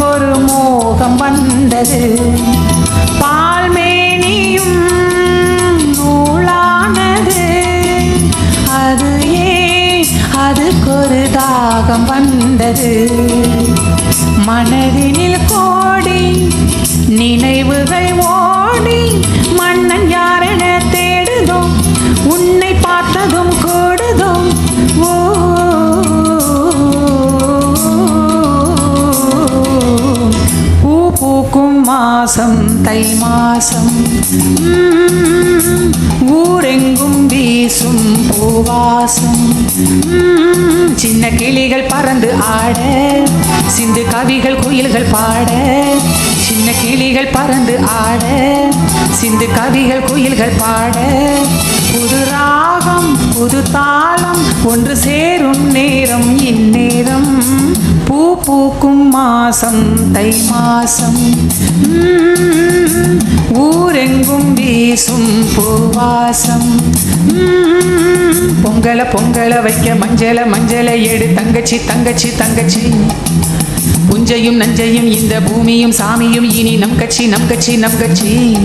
ஒரு மோகம் வந்தது. பால்மேனியும் நூலானது. அது ஏன் அதுக்கொரு தாகம் வந்தது? மனதினில் கோ மாசம் தை மாசம் ஊரெங்கும் வீசும் பூவாசம். சின்ன கிளிகள் பறந்து ஆட சிந்து கவிகள் குயில்கள் பாட சின்ன கிளிகள் பறந்து ஆட சிந்து கவிகள் குயில்கள் பாட. புது ராகம் புது தாள் பூக்கும் மாசம் தை மாசம். ஊரெங்கும் வீசும் பூவாசம். பொங்கல பொங்கல வைக்க மஞ்சள மஞ்சள எடு தங்கச்சி தங்கச்சி தங்கச்சி. புஞ்சையும் நஞ்சையும் இந்த பூமியும் சாமியும் இனி நம் கட்சி நம் கட்சி நம் கட்சி.